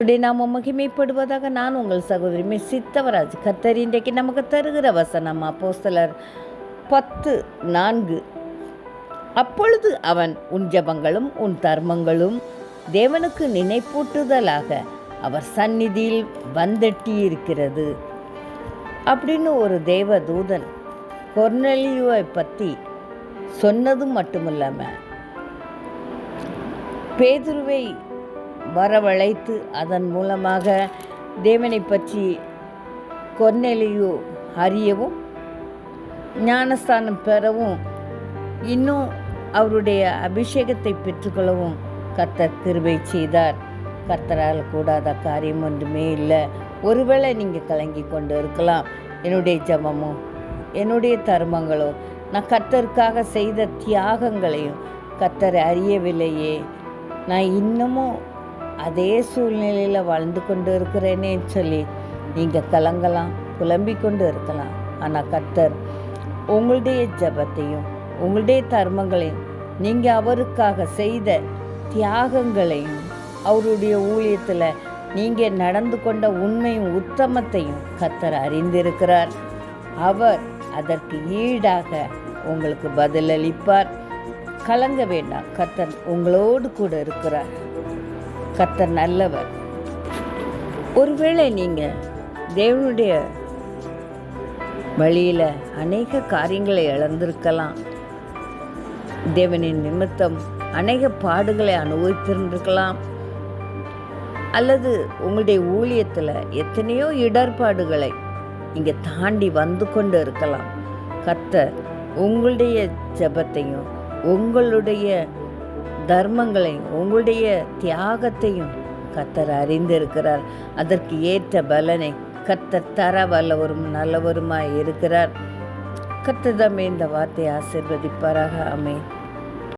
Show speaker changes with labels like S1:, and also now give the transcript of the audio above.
S1: அப்படி நாம் மகிமைப்படுவதாக நான் உங்கள் சகோதரி மிஸ் சித்தவராஜ். கத்தரி இன்றைக்கு நமக்கு தருகிற வசனம் அப்போஸ்தலர் பத்து நான்கு. அப்பொழுது அவன் உன் ஜெபங்களும் உன் தர்மங்களும் தேவனுக்கு நினைப்பூட்டுதலாக அவர் சந்நிதியில் வந்தட்டியிருக்கிறது. அப்படின்னு ஒரு தேவ தூதன் கொர்னலியுவை பற்றி சொன்னதும் மட்டுமில்லாமல் பேதுருவை வரவழைத்து அதன் மூலமாக தேவனை பற்றி கொன்னெலியோ அறியவும் ஞானஸ்தானம் பெறவும் இன்னும் அவருடைய அபிஷேகத்தை பெற்றுக்கொள்ளவும் கர்த்தர் கிருபை செய்தார். கர்த்தரால் கூடாத காரியம் ஒன்றுமே இல்லை. ஒருவேளை நீங்கள் கலங்கி கொண்டு இருக்கலாம். என்னுடைய ஜபமோ என்னுடைய தர்மங்களோ நான் கர்த்தருக்காக செய்த தியாகங்களையும் கர்த்தரை அறியவில்லையே. நான் இன்னமும் அதே சூழ்நிலையில் வாழ்ந்து கொண்டு இருக்கிறேனேன்னு சொல்லி நீங்கள் கலங்கலாம் புலம்பி கொண்டு இருக்கலாம். ஆனால் கர்த்தர் உங்களுடைய ஜெபத்தையும் உங்களுடைய தர்மங்களையும் நீங்கள் அவருக்காக செய்த தியாகங்களையும் அவருடைய ஊழியத்தில் நீங்கள் நடந்து கொண்ட உண்மையும் உத்தமத்தையும் கத்தர் அறிந்திருக்கிறார். அவர் அதற்கு ஈடாக உங்களுக்கு பதிலளிப்பார். கலங்க வேண்டாம். கத்தர் உங்களோடு கூட இருக்கிறார். கர்த்தர் நல்லவர். ஒருவேளை நீங்கள் தேவனுடைய வழியில் அநேக காரியங்களை இழந்திருக்கலாம். தேவனின் நிமித்தம் அநேக பாடுகளை அனுபவித்திருந்திருக்கலாம். அல்லது உங்களுடைய ஊழியத்தில் எத்தனையோ இடர்பாடுகளை இங்கே தாண்டி வந்து கொண்டு இருக்கலாம். கர்த்தர் உங்களுடைய ஜெபத்தையும் உங்களுடைய தர்மங்களையும் உங்களுடைய தியாகத்தையும் கத்தர் அறிந்திருக்கிறார். அதற்கு ஏற்ற பலனை கத்தர் தர வல்லவரும் நல்லவருமாய் இருக்கிறார். கர்த்தர் தாமே இந்த வார்த்தையை ஆசிர்வதிப்பாராக. அமேன்